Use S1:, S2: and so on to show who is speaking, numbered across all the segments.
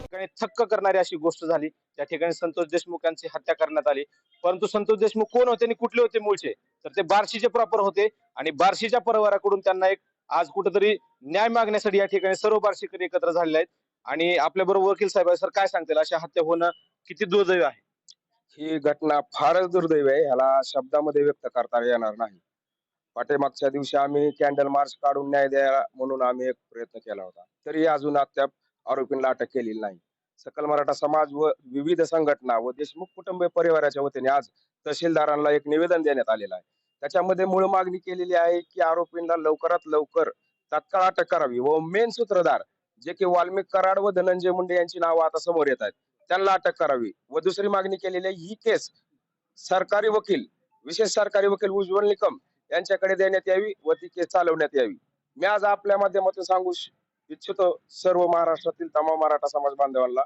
S1: ठिकाणी थक्क करणारी अशी गोष्ट झाली. त्या ठिकाणी संतोष देशमुख यांची हत्या करण्यात आली. परंतु संतोष देशमुख कोण होते आणि कुठले होते मूळचे? तर ते बार्शीचे प्रॉपर होते आणि बार्शीच्या परिवाराकडून त्यांना एक आज कुठेतरी न्याय मागण्यासाठी या ठिकाणी सर्व बार्शीकरी एकत्र झालेले आहेत. आणि आपल्या बरोबर वकील साहेब सर काय सांगतील? अशा हत्या होणं किती दुर्दैव आहे?
S2: ही घटना फारच दुर्दैव आहे. ह्याला शब्दामध्ये व्यक्त करता येणार नाही. पाठीमागच्या दिवशी आम्ही कॅन्डल मार्च काढून न्याय द्यायला म्हणून आम्ही एक प्रयत्न केला होता. तरी अजून अद्याप आरोपींना अटक केलेली नाही. सकल मराठा समाज व विविध संघटना व देशमुख कुटुंब परिवाराच्या वतीने आज तहसीलदारांना एक निवेदन देण्यात आलेलं आहे. त्याच्यामध्ये मूळ मागणी केलेली आहे की आरोपींना लवकरात लवकर तात्काळ अटक करावी व मेन सूत्रधार जे की वाल्मिक कराड व धनंजय मुंडे यांची नावं आता समोर येत आहेत. त्यांना अटक करावी. व दुसरी मागणी केलेली आहे ही केस सरकारी वकील विशेष सरकारी वकील उज्ज्वल निकम यांच्याकडे देण्यात यावी व ती केस चालवण्यात यावी. मी आज आपल्या माध्यमातून सांगू इच्छितो सर्व महाराष्ट्रातील तमाम मराठा समाज बांधवांना.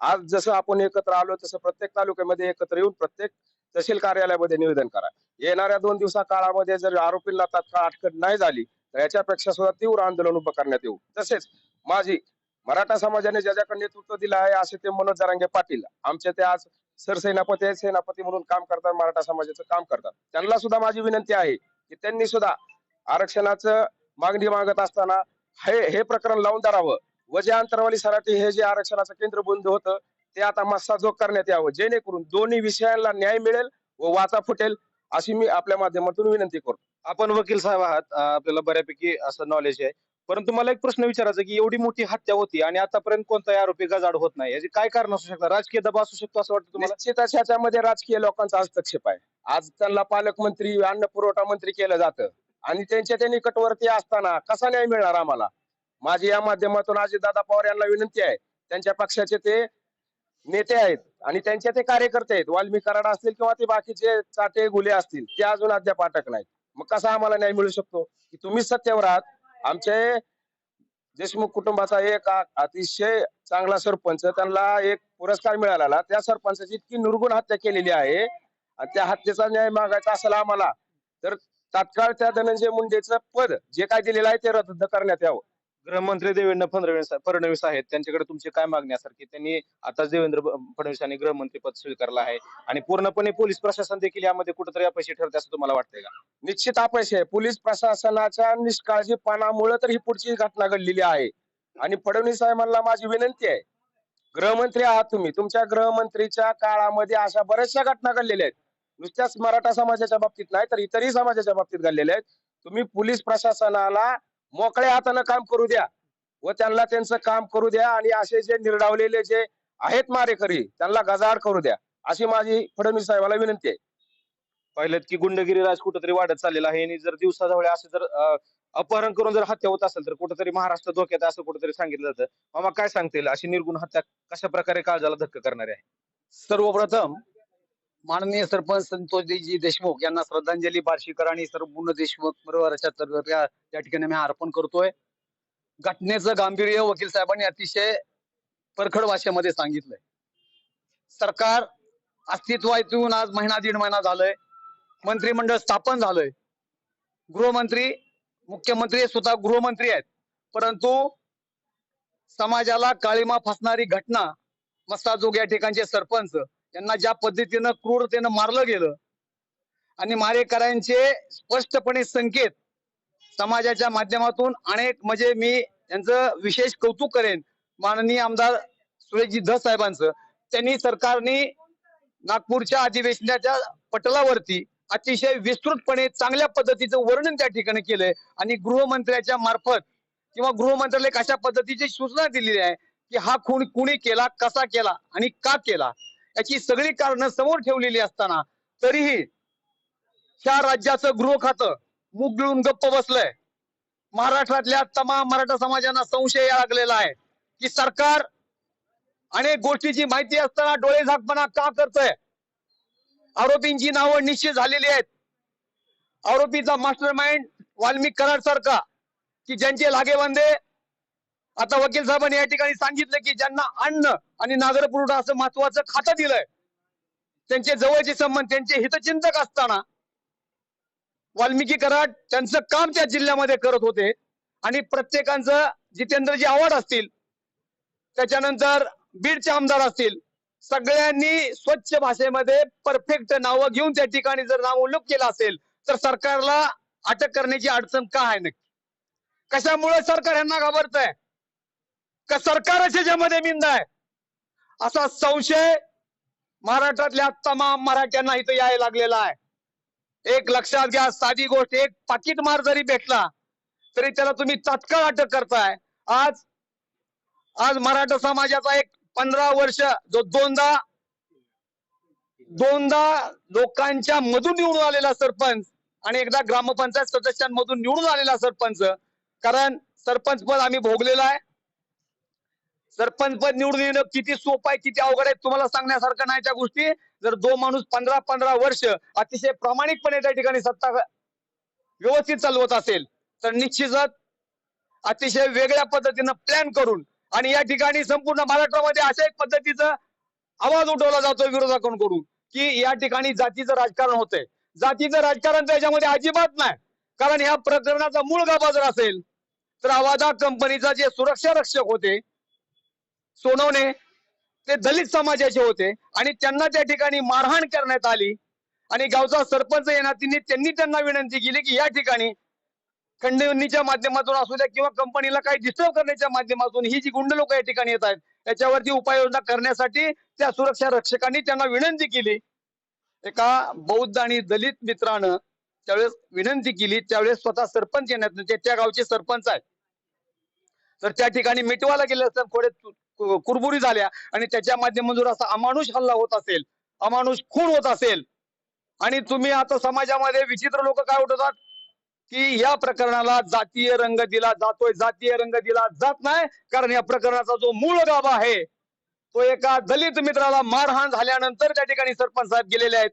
S2: आज जसं आपण एकत्र आलो तसं प्रत्येक तालुक्यामध्ये एकत्र येऊन प्रत्येक तहसील कार्यालयामध्ये निवेदन करा. येणाऱ्या दोन दिवसा काळामध्ये जर आरोपींना तात्काळ अटक नाही झाली तर याच्यापेक्षा सुद्धा तीव्र आंदोलन उभं करण्यात येऊ. तसेच माझी मराठा समाजाने ज्याच्याकडे नेतृत्व दिलं आहे असे ते मनोज जरांगे पाटील. आमचे ते आज सरसेनापती आहेत सेनापती म्हणून काम करतात मराठा समाजाचं काम करतात. त्यांना सुद्धा माझी विनंती आहे की त्यांनी सुद्धा आरक्षणाचं मागणी मागत असताना हे हे प्रकरण लावून धरावं. व जे अंतरवाली सराठी हे जे आरक्षणाचं केंद्रबिंदू होतं ते आता मस्साजोग करण्यात यावं. जेणेकरून दोन्ही विषयांना न्याय मिळेल व वाचा फुटेल अशी मी आपल्या माध्यमातून विनंती करतो.
S1: आपण वकील साहेब आहात आपल्याला बऱ्यापैकी असं नॉलेज आहे. परंतु मला एक प्रश्न विचारायचा की एवढी मोठी हत्या होती आणि आतापर्यंत कोणताही आरोपी गजाड होत नाही याचे काय कारण असू शकतं राजकीय दबाव असू शकतो असं वाटतं तुम्हाला?
S2: निश्चितच ह्याच्यामध्ये राजकीय लोकांचा हस्तक्षेप आहे. आज त्यांना पालकमंत्री अन्न पुरवठा मंत्री केलं जातं. आणि त्यांच्या त्या निकटवर्ती असताना कसा न्याय मिळणार आम्हाला? माझी या माध्यमातून दादा पवार यांना विनंती आहे त्यांच्या पक्षाचे ते नेते आहेत आणि त्यांचे ते कार्यकर्ते आहेत. वाल्मी कराड असतील किंवा ते बाकीचे चाटे गुले असतील ते अजून अद्याप अटक नाहीत. मग कसा आम्हाला न्याय मिळू शकतो? की तुम्ही सत्तेवर आहात आमचे देशमुख कुटुंबाचा एक अतिशय चांगला सरपंच त्यांना एक पुरस्कार मिळाला त्या सरपंचाची इतकी निर्गुण हत्या केलेली आहे आणि त्या हत्येचा न्याय मागायचा असेल आम्हाला तर तात्काळ त्या धनंजय मुंडेचं पद जे काय दिलेलं आहे ते रद्द करण्यात यावं.
S1: गृहमंत्री देवेंद्र फडणवीस फडणवीस आहेत. त्यांच्याकडे तुमची काय मागणी असणार की त्यांनी आता देवेंद्र फडणवीस यांनी गृहमंत्री पद स्वीकारलं आहे. आणि पूर्णपणे पोलीस प्रशासन देखील यामध्ये कुठेतरी अपयशी ठरते असं तुम्हाला वाटतंय का?
S2: निश्चित अपयश आहे. पोलीस प्रशासनाच्या निष्काळजीपणामुळे तर ही पुढची घटना घडलेली आहे. आणि फडणवीस साहेबांना माझी विनंती आहे. गृहमंत्री आहात तुम्ही. तुमच्या गृहमंत्रीच्या काळामध्ये अशा बऱ्याचशा घटना घडलेल्या आहेत. नुसत्याच मराठा समाजाच्या बाबतीत नाही तर इतरही समाजाच्या बाबतीत घडलेल्या आहेत. तुम्ही पोलीस प्रशासनाला मोकळ्या हातानं काम करू द्या. व त्यांना त्यांचं काम करू द्या आणि असे जे निर्डावलेले जे आहेत मारेकरी त्यांना गजाआड करू द्या. अशी माझी फडणवीस साहेबाला विनंती आहे.
S1: पाहिलं की गुंडगिरी राज कुठेतरी वाढत चाललेला आहे आणि जर दिवसाजवळ असं जर अपहरण करून जर हत्या होत असेल तर कुठेतरी महाराष्ट्र धोक्यात आहे असं कुठेतरी सांगितलं जातं. मामा काय सांगतील अशी निर्गुण हत्या कशा प्रकारे काळजाला धक्का करणारी आहे?
S3: सर्वप्रथम माननीय सरपंच संतोषजी देशमुख यांना श्रद्धांजली बार्शीकर आणि सर्व पूर्ण देशमुख परिवाराच्या तर्फे या ठिकाणी मी अर्पण करतोय. घटनेचं गांभीर्य वकील साहेबांनी अतिशय परखड भाषेमध्ये सांगितलंय. सरकार अस्तित्वात येऊन आज महिना दीड महिना झालंय. मंत्रिमंडळ स्थापन झालंय. गृहमंत्री मुख्यमंत्री स्वतः गृहमंत्री आहेत. परंतु समाजाला काळीमा फसणारी घटना मस्ताजोग या ठिकाणचे सरपंच त्यांना ज्या पद्धतीनं क्रूरतेनं मारलं गेलं आणि मारेकरांचे स्पष्टपणे संकेत समाजाच्या माध्यमातून अनेक म्हणजे मी यांचं विशेष कौतुक करेन माननीय आमदार सुरेशजी धस साहेबांचं. त्यांनी सरकारने नागपूरच्या अधिवेशनाच्या पटलावरती अतिशय विस्तृतपणे चांगल्या पद्धतीचं वर्णन त्या ठिकाणी केलंय आणि गृहमंत्र्याच्या मार्फत किंवा गृहमंत्र्याला एक अशा पद्धतीची सूचना दिलेली आहे की हा खून कुणी केला कसा केला आणि का केला? याची सगळी कारणं समोर ठेवलेली असताना तरीही ह्या राज्याचं गृह खातं मुग गिळून गप्प बसलंय. महाराष्ट्रातल्या तमाम मराठा समाजांना संशय या लागलेला आहे की सरकार अनेक गोष्टीची माहिती असताना डोळे झाकपणा का करतोय? आरोपींची नावं निश्चित झालेली आहेत. आरोपीचा मास्टर माइंड वाल्मिक कराड सारखा की ज्यांचे लागेबांधे. आता वकील साहेबांनी या ठिकाणी सांगितलं की ज्यांना अन्न आणि नागर पुरवठा असं महत्वाचं खातं दिलंय. त्यांचे जवळचे संबंध त्यांचे हितचिंतक असताना वाल्मिकी कराड त्यांचं काम त्या जिल्ह्यामध्ये करत होते. आणि प्रत्येकांचं जितेंद्रजी आव्हाड असतील त्याच्यानंतर बीडचे आमदार असतील सगळ्यांनी स्वच्छ भाषेमध्ये परफेक्ट नावं घेऊन त्या ठिकाणी जर नाव उल्लेख केला असेल तर सरकारला अटक करण्याची अडचण का आहे नक्की? कशामुळे सरकार यांना घाबरत आहे का सरकारच याच्यामध्ये मिंद आहे? असा संशय महाराष्ट्रातल्या तमाम मराठ्यांना इथं यायला लागलेला आहे. एक लक्षात घ्या साधी गोष्ट एक पाकिट मार जरी भेटला तरी त्याला तुम्ही तत्काळ अटक करताय. आज आज मराठा समाजाचा एक पंधरा वर्ष जो दोनदा दोनदा लोकांच्या मधून निवडून आलेला सरपंच आणि एकदा ग्रामपंचायत सदस्यांमधून निवडून आलेला सरपंच कारण सरपंच पद आम्ही भोगलेला आहे. सरपंच पद निवडून येणं किती सोपं आहे किती अवघड आहे तुम्हाला सांगण्यासारखं नाही त्या गोष्टी. जर दो माणूस पंधरा पंधरा वर्ष अतिशय प्रामाणिकपणे त्या ठिकाणी सत्ता व्यवस्थित चालवत असेल तर निश्चितच अतिशय वेगळ्या पद्धतीनं प्लॅन करून आणि या ठिकाणी संपूर्ण महाराष्ट्रामध्ये अशा एक पद्धतीचा आवाज उठवला जातो विरोधकांकडून की या ठिकाणी जातीचं राजकारण होतंय. जातीचं राजकारण त्याच्यामध्ये अजिबात नाही कारण या प्रकरणाचा मूळ गाभा जर असेल तर आवाजा कंपनीचा जे सुरक्षा रक्षक होते सोनवणे ते दलित समाजाचे होते. आणि त्यांना त्या ठिकाणी मारहाण करण्यात आली. आणि गावचा सरपंच या नातीने त्यांनी त्यांना विनंती केली की या ठिकाणी खंडणीच्या माध्यमातून असू द्या किंवा कंपनीला काही डिस्टर्ब करण्याच्या माध्यमातून ही जी गुंड लोक या ठिकाणी येत आहेत त्याच्यावरती उपाययोजना करण्यासाठी त्या सुरक्षा रक्षकांनी त्यांना विनंती केली. एका बौद्ध आणि दलित मित्रानं त्यावेळेस विनंती केली त्यावेळेस स्वतः सरपंच येण्यात त्या गावचे सरपंच आहेत. तर त्या ठिकाणी मिटवायला गेले असतात थोडे कुरबुरी झाल्या आणि त्याच्या माध्यमातून असा अमानुष हल्ला होत असेल अमानुष खून होत असेल. आणि तुम्ही आता समाजामध्ये विचित्र लोक काय उठवतात? की या प्रकरणाला जातीय रंग दिला जातोय जातीय रंग दिला जात नाही कारण या प्रकरणाचा जो मूळ गाभा आहे तो एका दलित मित्राला मारहाण झाल्यानंतर त्या ठिकाणी सरपंच साहेब गेलेले आहेत.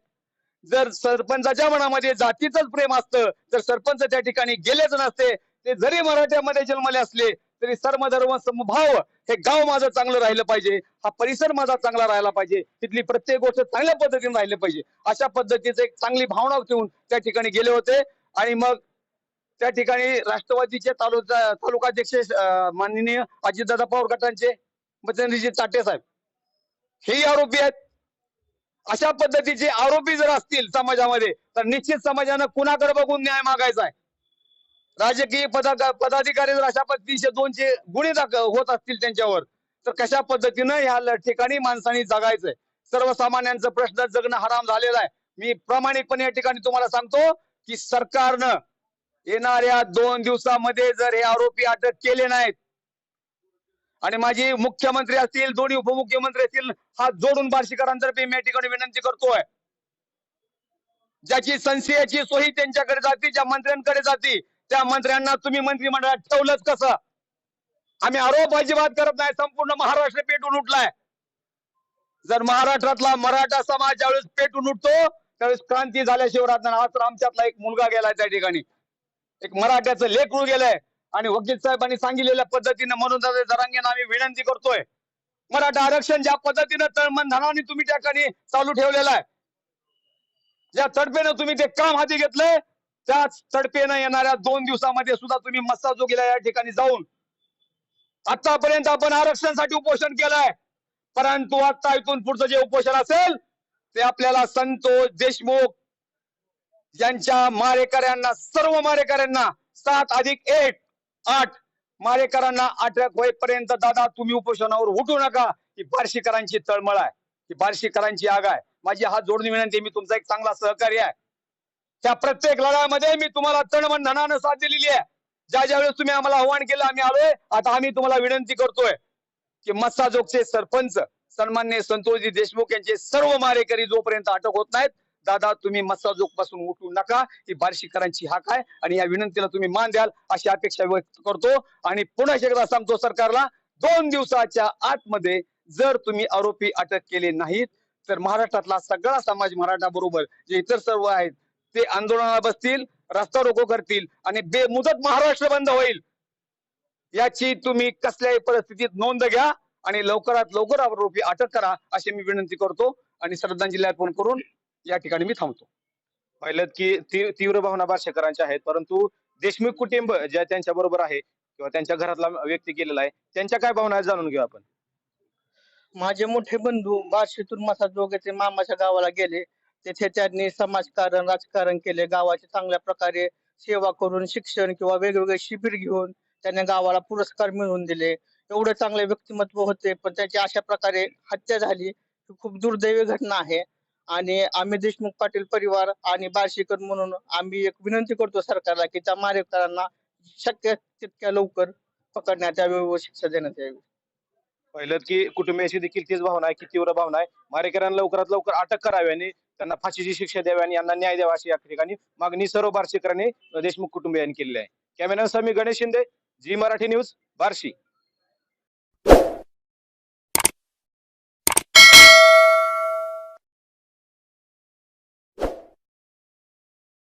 S3: जर सरपंचाच्या मनामध्ये जातीचंच प्रेम असतं तर सरपंच त्या ठिकाणी गेलेच नसते. ते जरी मराठ्यामध्ये जन्मले असले तरी सर्वधर्म समभाव हे गाव माझं चांगलं राहिलं पाहिजे. हा परिसर माझा चांगला राहिला पाहिजे. तिथली प्रत्येक गोष्ट चांगल्या पद्धतीने राहिली पाहिजे. अशा पद्धतीचं एक चांगली भावना ठेवून त्या ठिकाणी गेले होते. आणि मग त्या ठिकाणी राष्ट्रवादीचे तालुका तालुकाध्यक्ष माननीय अजितदादा पवार गटांचे मच्छिंद्रजी चाटे साहेब. हेही आरोपी आहेत. अशा पद्धतीचे आरोपी जर असतील समाजामध्ये तर निश्चित समाजानं कुणाकडे बघून न्याय मागायचा आहे? राजकीय पदा पदाधिकारी जर अशा तीनशे दोनशे गुन्हे दाख होत असतील त्यांच्यावर तर कशा पद्धतीनं ह्या ठिकाणी माणसांनी जगायचंय? सर्वसामान्यांचा प्रश्न जगणं हराम झालेला आहे. मी प्रामाणिकपणे या ठिकाणी तुम्हाला सांगतो की सरकारनं येणाऱ्या दोन दिवसामध्ये जर हे आरोपी अटक केले नाहीत आणि माझी मुख्यमंत्री असतील दोन्ही उपमुख्यमंत्री असतील हा जोडून बार्शीकरांतर्फे मी या ठिकाणी विनंती करतोय. ज्याची संशयाची सोयी त्यांच्याकडे जाते ज्या मंत्र्यांकडे जाती त्या मंत्र्यांना तुम्ही मंत्रिमंडळात ठेवलंच कसं? आम्ही आरोप अजिबात करत नाही संपूर्ण महाराष्ट्र पेटून उठलाय. जर महाराष्ट्रातला मराठा समाज ज्यावेळेस पेटून उठतो त्यावेळेस क्रांती झाल्याशिवाय राहत नाही. आज आमच्यातला एक मुलगा गेलाय त्या ठिकाणी. एक मराठ्याचं लेकरू गेलंय. आणि वकील साहेबांनी सांगितलेल्या पद्धतीनं म्हणून जरांगेनं आम्ही विनंती करतोय. मराठा आरक्षण ज्या पद्धतीनं तळमनधनाने तुम्ही त्या ठिकाणी चालू ठेवलेलं आहे. ज्या तडफेनं तुम्ही ते काम हाती घेतलंय त्याच तडफेनं येणाऱ्या दोन दिवसामध्ये सुद्धा तुम्ही मस्साजोगीला या ठिकाणी जाऊन आतापर्यंत आपण आरक्षणासाठी उपोषण केलंय. परंतु आता इथून पुढचं जे उपोषण असेल ते आपल्याला संतोष देशमुख यांच्या मारेकऱ्यांना सर्व मारेकऱ्यांना सात अधिक एक आठ मारेकरांना अटक होईपर्यंत दादा तुम्ही उपोषणावर उठू नका. ही बार्शीकरांची तळमळ आहे. ही बार्शीकरांची आग आहे. माझी हात जोडून विनंती मी तुमचा एक चांगला सहकारी आहे. त्या प्रत्येक लढ्यामध्ये मी तुम्हाला तणमन धनानं साथ दिलेली आहे. ज्या ज्या वेळेस तुम्ही आम्हाला आव्हान केलं आम्ही आलोय. आता आम्ही तुम्हाला विनंती करतोय की मस्साजोगचे सरपंच सन्मान्य संतोषजी देशमुख यांचे सर्व मारेकरी जोपर्यंत अटक होत नाहीत दादा तुम्ही मस्साजोगपासून उठू नका. ही बार्शीकरांची हाक आहे आणि या विनंतीला तुम्ही मान द्याल अशी अपेक्षा व्यक्त करतो. आणि पुन्हा एकदा सांगतो सरकारला दोन दिवसाच्या आतमध्ये जर तुम्ही आरोपी अटक केले नाहीत तर महाराष्ट्रातला सगळा समाज मराठा बरोबर जे इतर सर्व आहेत ते आंदोलनाला बसतील रस्ता रोको करतील आणि बेमुदत महाराष्ट्र बंद होईल. याची तुम्ही कसल्याही परिस्थितीत नोंद घ्या आणि लवकरात लवकर आरोपी अटक करा अशी मी विनंती करतो आणि श्रद्धांजली अर्पण करून या ठिकाणी मी थांबतो.
S1: पाहिलं की ती- तीव्र भावना बारशेकरांच्या आहेत परंतु देशमुख कुटुंब ज्या त्यांच्या बरोबर आहे किंवा त्यांच्या घरातला व्यक्ती गेलेला आहे त्यांच्या काय भावना आहेत जाणून घेऊ आपण?
S4: माझे मोठे बंधू बार्शीतून मसा जोगेचे मामाच्या गावाला गेले. तेथे त्यांनी समाजकारण राजकारण केले. गावाचे चांगल्या प्रकारे सेवा करून शिक्षण किंवा वेगवेगळे शिबिर घेऊन त्यांनी गावाला पुरस्कार मिळवून दिले. एवढे चांगले व्यक्तिमत्व होते पण त्याची अशा प्रकारे हत्या झाली ही खूप दुर्दैवी घटना आहे. आणि आम्ही देशमुख पाटील परिवार आणि बार्शीकर म्हणून आम्ही एक विनंती करतो सरकारला की त्या मारेकरांना शक्य तितक्या लवकर पकडण्यात यावे व शिक्षा देण्यात यावी.
S1: पहिलं की कुटुंबियाशी देखील तीच भावना आहे की तीव्र भावना आहे. मारेकरांना लवकरात लवकर अटक करावी आणि त्यांना फाशीची शिक्षा द्यावी आणि यांना न्याय द्यावा अशी या ठिकाणी मागणी सर्व बार्शीकरांनी देशमुख कुटुंबियांनी केलेली आहे. Camera Swami Ganesh Shinde ji Marathi news Barshi.